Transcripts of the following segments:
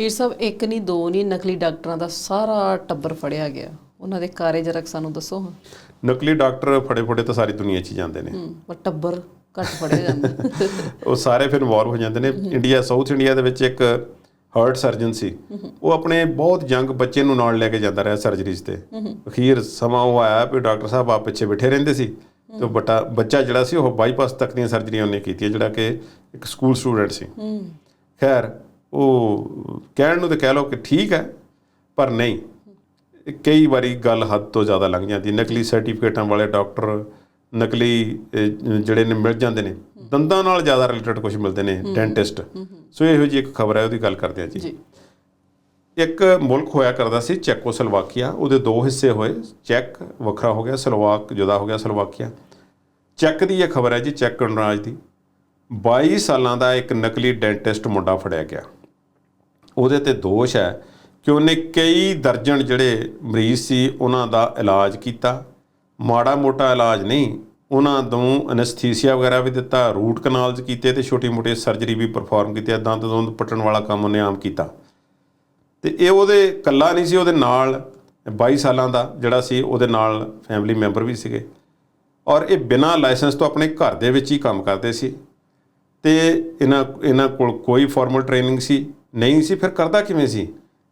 ਹੀਰ ਸਾਹਿਬ ਇੱਕ ਨਹੀਂ ਦੋ ਨਹੀਂ ਨਕਲੀ ਡਾਕਟਰਾਂ ਦਾ ਸਾਰਾ ਟੱਬਰ ਫੜਿਆ ਗਿਆ। ਉਹਨਾਂ ਦੇ ਕਾਰੇ ਜਰਕ ਸਾਨੂੰ ਦੱਸੋ ਨਕਲੀ ਡਾਕਟਰ ਫੜੇ ਫੜੇ ਤਾਂ ਸਾਰੀ ਦੁਨੀਆ 'ਚ ਹੀ ਜਾਂਦੇ ਨੇ। ਪਰ ਟੱਬਰ ਘੱਟ ਫੜਿਆ ਜਾਂਦਾ ਉਹ ਸਾਰੇ ਫਿਰ ਇਨਵੋਲਵ ਹੋ ਜਾਂਦੇ ਨੇ। ਇੰਡੀਆ ਸਾਊਥ ਇੰਡੀਆ ਦੇ ਵਿੱਚ ਇੱਕ ਹਾਰਟ ਸਰਜਨ ਸੀ। ਉਹ ਆਪਣੇ ਬਹੁਤ ਯੰਗ ਬੱਚੇ ਨੂੰ ਨਾਲ ਲੈ ਕੇ ਜਾਂਦਾ ਰਿਹਾ ਸਰਜਰੀਜ਼ ਤੇ। ਅਖੀਰ ਸਮਾਂ ਉਹ ਆਇਆ ਵੀ ਡਾਕਟਰ ਸਾਹਿਬ ਆ ਪਿੱਛੇ ਬੈਠੇ ਰਹਿੰਦੇ ਸੀ। ਤੇ ਬਟਾ ਬੱਚਾ ਜਿਹੜਾ ਸੀ ਉਹ ਬਾਈਪਾਸ ਤੱਕ ਦੀਆਂ ਸਰਜਰੀਆਂ ਉਹਨੇ ਕੀਤੀਆਂ ਜਿਹੜਾ ਕਿ ਇੱਕ ਸਕੂਲ ਸਟੂਡੈਂਟ ਸੀ। ਖੈਰ ਉਹ ਕਹਿਣ ਨੂੰ ਤਾਂ ਕਹਿ ਲਓ ਕਿ ਠੀਕ ਹੈ ਪਰ ਨਹੀਂ। ਕਈ ਵਾਰੀ ਗੱਲ ਹੱਦ ਤੋਂ ਜ਼ਿਆਦਾ ਲੰਘ ਜਾਂਦੀ ਨਕਲੀ ਸਰਟੀਫਿਕੇਟਾਂ ਵਾਲੇ ਡਾਕਟਰ ਨਕਲੀ ਜਿਹੜੇ ਨੇ ਮਿਲ ਜਾਂਦੇ ਨੇ ਦੰਦਾਂ ਨਾਲ ਜ਼ਿਆਦਾ ਰਿਲੇਟਡ ਕੁਝ ਮਿਲਦੇ ਨੇ ਡੈਂਟਿਸਟ ਸੋ ਇਹੋ ਜਿਹੀ ਇੱਕ ਖਬਰ ਹੈ ਉਹਦੀ ਗੱਲ ਕਰਦੇ ਜੀ। ਜੀ। ਇੱਕ ਮੁਲਕ ਹੋਇਆ ਕਰਦਾ ਸੀ ਚੈਕੋਸਲੋਵਾਕੀਆ। ਉਹਦੇ ਦੋ ਹਿੱਸੇ ਹੋਏ ਚੈਕ ਵੱਖਰਾ ਹੋ ਗਿਆ ਸਲੋਵਾਕ ਜੁਦਾ ਹੋ ਗਿਆ ਸਲੋਵਾਕੀਆ। ਚੈਕ ਦੀ ਇਹ ਖਬਰ ਹੈ ਜੀ ਚੈਕ ਗਣਰਾਜ ਦੀ। 22 ਸਾਲਾਂ ਦਾ ਇੱਕ ਨਕਲੀ ਡੈਂਟਿਸਟ ਮੁੰਡਾ ਫੜਿਆ ਗਿਆ। ਉਹਦੇ ਤੇ ਦੋਸ਼ ਹੈ ਕਿ ਉਹਨੇ ਕਈ ਦਰਜਨ ਜਿਹੜੇ ਮਰੀਜ਼ ਸੀ, ਉਹਨਾਂ ਦਾ ਇਲਾਜ ਕੀਤਾ। ਮਾੜਾ ਮੋਟਾ ਇਲਾਜ ਨਹੀਂ, ਉਹਨਾਂ ਨੂੰ ਅਨਸਥੀਸੀਆ ਵਗੈਰਾ ਵੀ ਦਿੱਤਾ, ਰੂਟ ਕਨਾਲਸ ਕੀਤੇ ਤੇ ਛੋਟੀ-ਮੋਟੀ ਸਰਜਰੀ ਵੀ ਪਰਫਾਰਮ ਕੀਤੀ ਦੰਦ ਦੁੰਦ ਪੱਟਣ ਵਾਲਾ ਕੰਮ ਉਹਨੇ ਆਮ ਕੀਤਾ। ਤੇ ਇਹ ਉਹਦੇ ਕੱਲਾ ਨਹੀਂ ਸੀ, ਉਹਦੇ ਨਾਲ 22 ਸਾਲਾਂ ਦਾ ਜਿਹੜਾ ਸੀ, ਉਹਦੇ ਨਾਲ ਫੈਮਿਲੀ ਮੈਂਬਰ ਵੀ ਸੀਗੇ। ਔਰ ਇਹ ਬਿਨਾਂ ਲਾਇਸੈਂਸ ਤੋਂ ਆਪਣੇ ਘਰ ਦੇ ਵਿੱਚ ਹੀ ਕੰਮ ਕਰਦੇ ਸੀ। ਤੇ ਇਹਨਾਂ ਇਹਨਾਂ ਕੋਲ ਕੋਈ ਫਾਰਮਲ ਟ੍ਰੇਨਿੰਗ ਸੀ ਨਹੀਂ ਸੀ, ਫਿਰ ਕਰਦਾ ਕਿਵੇਂ ਸੀ?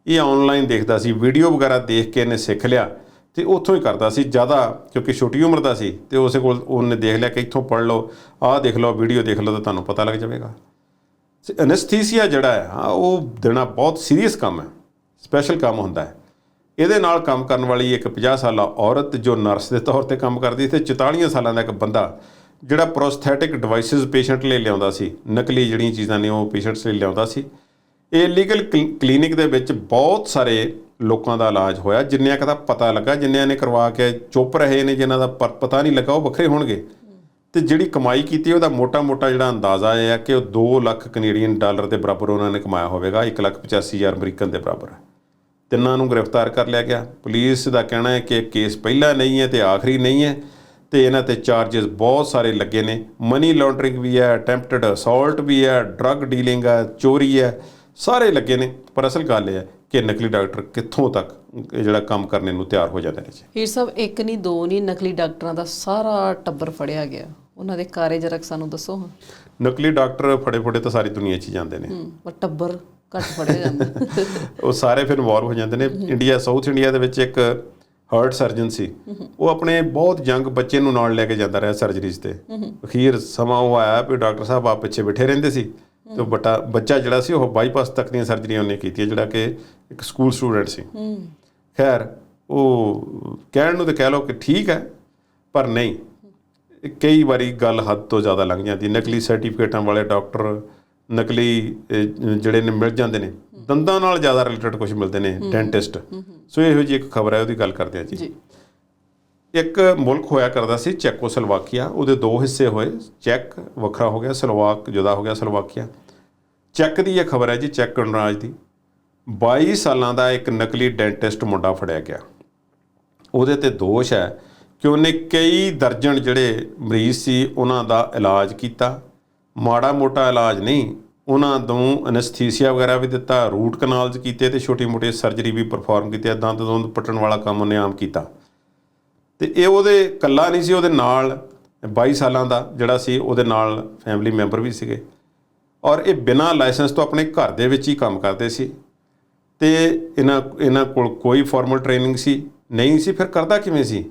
ਇਹ ਆਨਲਾਈਨ ਦੇਖਦਾ ਸੀ ਵੀਡੀਓ ਵਗੈਰਾ ਦੇਖ ਕੇ ਇਹਨੇ ਸਿੱਖ ਲਿਆ ਤੇ ਉੱਥੋਂ ਹੀ ਕਰਦਾ ਸੀ, ਜ਼ਿਆਦਾ ਕਿਉਂਕਿ ਛੋਟੀ ਉਮਰ ਦਾ ਸੀ ਤੇ ਉਸੇ ਕੋਲ ਉਹਨੇ ਦੇਖ ਲਿਆ ਕਿ ਇੱਥੋਂ ਪੜ ਲਓ, ਆਹ ਦੇਖ ਲਓ ਵੀਡੀਓ ਦੇਖ ਲਓ ਤਾਂ ਤੁਹਾਨੂੰ ਪਤਾ ਲੱਗ ਜਾਵੇਗਾ। ਐਨਸਥੀਸੀਆ ਜਿਹੜਾ ਹੈ ਉਹ ਦੇਣਾ ਬਹੁਤ ਸੀਰੀਅਸ ਕੰਮ ਹੈ ਸਪੈਸ਼ਲ ਕੰਮ ਹੁੰਦਾ ਹੈ। ਇਹਦੇ ਨਾਲ ਕੰਮ ਕਰਨ ਵਾਲੀ ਇੱਕ 50 ਸਾਲਾ ਔਰਤ ਜੋ ਨਰਸ ਦੇ ਤੌਰ ਤੇ ਕੰਮ ਕਰਦੀ ਸੀ ਤੇ 44 ਸਾਲਾਂ ਦਾ ਇੱਕ ਬੰਦਾ ਜਿਹੜਾ ਪ੍ਰੋਸਥੈਟਿਕ ਡਿਵਾਈਸਸ ਪੇਸ਼ੈਂਟ ਲਈ ਲਿਆਉਂਦਾ ਸੀ, ਨਕਲੀ ਜਿਹੜੀਆਂ ਚੀਜ਼ਾਂ ਨੇ ਉਹ ਪੇਸ਼ੈਂਟਸ ਲਈ ਲਿਆਉਂਦਾ ਸੀ। ਇਹ ਲੀਗਲ ਕਲੀਨਿਕ ਦੇ ਵਿੱਚ ਬਹੁਤ ਸਾਰੇ ਲੋਕਾਂ ਦਾ ਇਲਾਜ ਹੋਇਆ ਜਿੰਨਿਆਂ ਕਦਾ ਪਤਾ ਲੱਗਾ, ਜਿੰਨਿਆਂ ਨੇ ਕਰਵਾ ਕੇ ਚੁੱਪ ਰਹੇ ਨੇ, ਜਿਨ੍ਹਾਂ ਦਾ ਪ- ਪਤਾ ਨਹੀਂ ਲੱਗਾ, ਉਹ ਵੱਖਰੇ ਹੋਣਗੇ। ਤੇ ਜਿਹੜੀ ਕਮਾਈ ਕੀਤੀ, ਉਹਦਾ ਮੋਟਾ-ਮੋਟਾ ਜਿਹੜਾ ਅੰਦਾਜ਼ਾ ਇਹ ਹੈ ਕਿ ਉਹ 2 ਲੱਖ ਕੈਨੇਡੀਅਨ ਡਾਲਰ ਦੇ ਬਰਾਬਰ ਉਹਨਾਂ ਨੇ ਕਮਾਇਆ ਹੋਵੇਗਾ 1 ਲੱਖ 85 ਹਜ਼ਾਰ ਅਮਰੀਕਨ ਦੇ ਬਰਾਬਰ। ਤਿੰਨਾਂ ਨੂੰ ਗ੍ਰਿਫਤਾਰ ਕਰ ਲਿਆ ਗਿਆ। ਪੁਲਿਸ ਦਾ ਕਹਿਣਾ ਹੈ ਕਿ ਕੇਸ ਪਹਿਲਾ ਨਹੀਂ ਹੈ ਤੇ ਆਖਰੀ ਨਹੀਂ ਹੈ, ਤੇ ਇਹਨਾਂ ਤੇ ਚਾਰजेस ਬਹੁਤ ਸਾਰੇ ਲੱਗੇ ਨੇ। ਮਨੀ ਲਾਂਡਰਿੰਗ ਵੀ ਹੈ ਅਟੈਂਪਟਡ ਅਸੌਲਟ ਵੀ ਹੈ ਡਰੱਗ ਡੀਲਿੰਗ ਹੈ, ਚੋਰੀ ਹੈ। ਸਾਰੇ ਲੱਗੇ ਨੇ ਪਰ ਅਸਲ ਗੱਲ ਇਹ ਹੈ ਕਿ ਨਕਲੀ ਡਾਕਟਰ ਕਿੱਥੋਂ ਤੱਕ ਜਿਹੜਾ ਕੰਮ ਕਰਨੇ ਨੂੰ ਤਿਆਰ ਹੋ ਜਾਂਦੇ ਨੇ ਜੀ। ਹੀਰ ਸਾਹਿਬ ਇੱਕ ਨਹੀਂ ਦੋ ਨਹੀਂ ਨਕਲੀ ਡਾਕਟਰਾਂ ਦਾ ਸਾਰਾ ਟੱਬਰ ਫੜਿਆ ਗਿਆ। ਉਹਨਾਂ ਦੇ ਕਾਰੇ ਜਰਕ ਸਾਨੂੰ ਦੱਸੋ ਨਕਲੀ ਡਾਕਟਰ ਫੜੇ ਫੜੇ ਤਾਂ ਸਾਰੀ ਦੁਨੀਆ 'ਚ ਹੀ ਜਾਂਦੇ ਨੇ। ਪਰ ਟੱਬਰ ਘੱਟ ਫੜਿਆ ਜਾਂਦਾ। ਉਹ ਸਾਰੇ ਫਿਰ ਇਨਵੋਲਵ ਹੋ ਜਾਂਦੇ ਨੇ। ਇੰਡੀਆ ਸਾਊਥ ਇੰਡੀਆ ਦੇ ਵਿੱਚ ਇੱਕ ਹਾਰਟ ਸਰਜਨ ਸੀ। ਉਹ ਆਪਣੇ ਬਹੁਤ ਯੰਗ ਬੱਚੇ ਨੂੰ ਨਾਲ ਲੈ ਕੇ ਜਾਂਦਾ ਰਿਹਾ ਸਰਜਰੀਜ਼ ਤੇ। ਅਖੀਰ ਸਮਾਂ ਉਹ ਆਇਆ ਵੀ ਡਾਕਟਰ ਸਾਹਿਬ ਆ ਪਿੱਛੇ ਬੈਠੇ ਰਹਿੰਦੇ ਸੀ। ਤੇ ਉਹ ਬਟਾ ਬੱਚਾ ਜਿਹੜਾ ਸੀ ਉਹ ਬਾਈਪਾਸ ਤੱਕ ਦੀਆਂ ਸਰਜਰੀਆਂ ਉਹਨੇ ਕੀਤੀਆਂ ਜਿਹੜਾ ਕਿ ਇੱਕ ਸਕੂਲ ਸਟੂਡੈਂਟ ਸੀ। ਖੈਰ ਉਹ ਕਹਿਣ ਨੂੰ ਤਾਂ ਕਹਿ ਲਓ ਕਿ ਠੀਕ ਹੈ ਪਰ ਨਹੀਂ। ਕਈ ਵਾਰੀ ਗੱਲ ਹੱਦ ਤੋਂ ਜ਼ਿਆਦਾ ਲੰਘ ਜਾਂਦੀ। ਨਕਲੀ ਸਰਟੀਫਿਕੇਟਾਂ ਵਾਲੇ ਡਾਕਟਰ ਨਕਲੀ ਜਿਹੜੇ ਨੇ ਮਿਲ ਜਾਂਦੇ ਨੇ ਦੰਦਾਂ ਨਾਲ ਜ਼ਿਆਦਾ ਰਿਲੇਟਡ ਕੁਝ ਮਿਲਦੇ ਨੇ ਡੈਂਟਿਸਟ ਸੋ ਇਹੋ ਜਿਹੀ ਇੱਕ ਖਬਰ ਹੈ ਉਹਦੀ ਗੱਲ ਕਰਦੇ ਜੀ। ਜੀ। ਇੱਕ ਮੁਲਕ ਹੋਇਆ ਕਰਦਾ ਸੀ ਚੈਕੋਸਲੋਵਾਕੀਆ, ਉਹਦੇ ਦੋ ਹਿੱਸੇ ਹੋਏ, ਚੈਕ ਵੱਖਰਾ ਹੋ ਗਿਆ, ਸਲੋਵਾਕ ਜੁਦਾ ਹੋ ਗਿਆ, ਸਲੋਵਾਕੀਆ। ਚੈਕ ਦੀ ਇਹ ਖਬਰ ਹੈ ਜੀ, ਚੈਕ ਗਣਰਾਜ ਦੀ। 22 ਸਾਲਾਂ ਦਾ ਇੱਕ ਨਕਲੀ ਡੈਂਟਿਸਟ ਮੁੰਡਾ ਫੜਿਆ ਗਿਆ। ਉਹਦੇ ਤੇ ਦੋਸ਼ ਹੈ ਕਿ ਉਹਨੇ ਕਈ ਦਰਜਨ ਜਿਹੜੇ ਮਰੀਜ਼ ਸੀ, ਉਹਨਾਂ ਦਾ ਇਲਾਜ ਕੀਤਾ। ਮਾੜਾ ਮੋਟਾ ਇਲਾਜ ਨਹੀਂ, ਉਹਨਾਂ ਨੂੰ ਅਨਸਥੀਸੀਆ ਵਗੈਰਾ ਵੀ ਦਿੱਤਾ, ਰੂਟ ਕਨਾਲਸ ਕੀਤੇ ਤੇ ਛੋਟੀ-ਮੋਟੀ ਸਰਜਰੀ ਵੀ ਪਰਫਾਰਮ ਕੀਤੀ ਦੰਦ ਦੁੰਦ ਪੱਟਣ ਵਾਲਾ ਕੰਮ ਉਹਨੇ ਆਮ ਕੀਤਾ। ਤੇ ਇਹ ਉਹਦੇ ਕੱਲਾ ਨਹੀਂ ਸੀ, ਉਹਦੇ ਨਾਲ 22 ਸਾਲਾਂ ਦਾ ਜਿਹੜਾ ਸੀ, ਉਹਦੇ ਨਾਲ ਫੈਮਿਲੀ ਮੈਂਬਰ ਵੀ ਸੀਗੇ। ਔਰ ਇਹ ਬਿਨਾਂ ਲਾਇਸੈਂਸ ਤੋਂ ਆਪਣੇ ਘਰ ਦੇ ਵਿੱਚ ਹੀ ਕੰਮ ਕਰਦੇ ਸੀ। ਤੇ ਇਹਨਾਂ ਇਹਨਾਂ ਕੋਲ ਕੋਈ ਫਾਰਮਲ ਟ੍ਰੇਨਿੰਗ ਸੀ, ਨਹੀਂ ਸੀ, ਫਿਰ ਕਰਦਾ ਕਿਵੇਂ ਸੀ?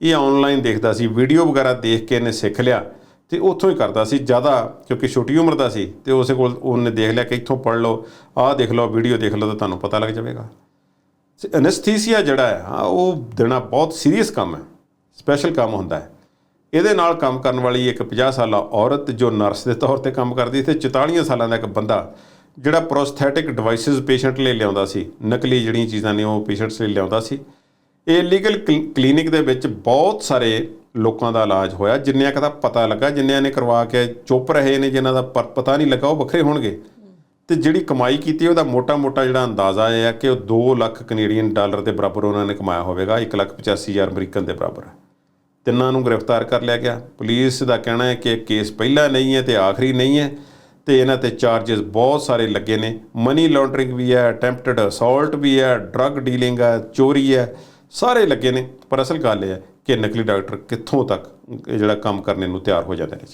ਇਹ ਆਨਲਾਈਨ ਦੇਖਦਾ ਸੀ ਵੀਡੀਓ ਵਗੈਰਾ ਦੇਖ ਕੇ ਇਹਨੇ ਸਿੱਖ ਲਿਆ ਤੇ ਉੱਥੋਂ ਹੀ ਕਰਦਾ ਸੀ, ਜ਼ਿਆਦਾ ਕਿਉਂਕਿ ਛੋਟੀ ਉਮਰ ਦਾ ਸੀ ਤੇ ਉਸੇ ਕੋਲ ਉਹਨੇ ਦੇਖ ਲਿਆ ਕਿ ਇੱਥੋਂ ਪੜ ਲਓ, ਆਹ ਦੇਖ ਲਓ ਵੀਡੀਓ ਦੇਖ ਲਓ ਤਾਂ ਤੁਹਾਨੂੰ ਪਤਾ ਲੱਗ ਜਾਵੇਗਾ। ਐਨਸਥੀਸੀਆ ਜਿਹੜਾ ਹੈ ਉਹ ਦੇਣਾ ਬਹੁਤ ਸੀਰੀਅਸ ਕੰਮ ਹੈ। ਸਪੈਸ਼ਲ ਕੰਮ ਹੁੰਦਾ ਹੈ। ਇਹਦੇ ਨਾਲ ਕੰਮ ਕਰਨ ਵਾਲੀ ਇੱਕ 50 ਸਾਲਾ ਔਰਤ ਜੋ ਨਰਸ ਦੇ ਤੌਰ ਤੇ ਕੰਮ ਕਰਦੀ ਸੀ, ਤੇ 44 ਸਾਲਾਂ ਦਾ ਇੱਕ ਬੰਦਾ ਜਿਹੜਾ ਪ੍ਰੋਸਥੈਟਿਕ ਡਿਵਾਈਸਸ ਪੇਸ਼ੈਂਟ ਲਈ ਲਿਆਉਂਦਾ ਸੀ। ਨਕਲੀ ਜਿਹੜੀਆਂ ਚੀਜ਼ਾਂ ਨੇ ਉਹ ਪੇਸ਼ੈਂਟਸ ਲਈ ਲਿਆਉਂਦਾ ਸੀ। ਇਹ ਲੀਗਲ ਕਲੀਨਿਕ ਦੇ ਵਿੱਚ ਬਹੁਤ ਸਾਰੇ ਲੋਕਾਂ ਦਾ ਇਲਾਜ ਹੋਇਆ। ਜਿੰਨਿਆਂ ਕਦਾ ਪਤਾ ਲੱਗਾ, ਜਿੰਨਿਆਂ ਨੇ ਕਰਵਾ ਕੇ ਚੁੱਪ ਰਹੇ ਨੇ, ਜਿਨ੍ਹਾਂ ਦਾ ਪ- ਪਤਾ ਨਹੀਂ ਲੱਗਾ, ਉਹ ਵੱਖਰੇ ਹੋਣਗੇ। ਤੇ ਜਿਹੜੀ ਕਮਾਈ ਕੀਤੀ, ਉਹਦਾ ਮੋਟਾ-ਮੋਟਾ ਜਿਹੜਾ ਅੰਦਾਜ਼ਾ ਇਹ ਹੈ ਕਿ ਉਹ 2 ਲੱਖ ਕੈਨੇਡੀਅਨ ਡਾਲਰ ਦੇ ਬਰਾਬਰ ਉਹਨਾਂ ਨੇ ਕਮਾਇਆ ਹੋਵੇਗਾ 1 ਲੱਖ 85 ਹਜ਼ਾਰ ਅਮਰੀਕਨ ਦੇ ਬਰਾਬਰ। ਤਿੰਨਾਂ ਨੂੰ ਗ੍ਰਿਫਤਾਰ ਕਰ ਲਿਆ ਗਿਆ। ਪੁਲਿਸ ਦਾ ਕਹਿਣਾ ਹੈ ਕਿ ਇਹ ਕੇਸ ਪਹਿਲਾ ਨਹੀਂ ਹੈ ਤੇ ਆਖਰੀ ਨਹੀਂ ਹੈ ਤੇ ਇਹਨਾਂ ਤੇ ਚਾਰजेस ਬਹੁਤ ਸਾਰੇ ਲੱਗੇ ਨੇ। ਮਨੀ ਲਾਂਡਰਿੰਗ ਵੀ ਹੈ ਅਟੈਂਪਟਡ ਅਸੌਲਟ ਵੀ ਹੈ ਡਰੱਗ ਡੀਲਿੰਗ ਹੈ, ਚੋਰੀ ਹੈ, ਸਾਰੇ ਲੱਗੇ ਨੇ। ਪਰ ਅਸਲ ਗੱਲ ਇਹ ਹੈ ਕਿ ਨਕਲੀ ਡਾਕਟਰ ਕਿੱਥੋਂ ਤੱਕ ਜਿਹੜਾ ਕੰਮ ਕਰਨ ਨੂੰ ਤਿਆਰ ਹੋ ਜਾਂਦੇ ਨੇ ਜੀ।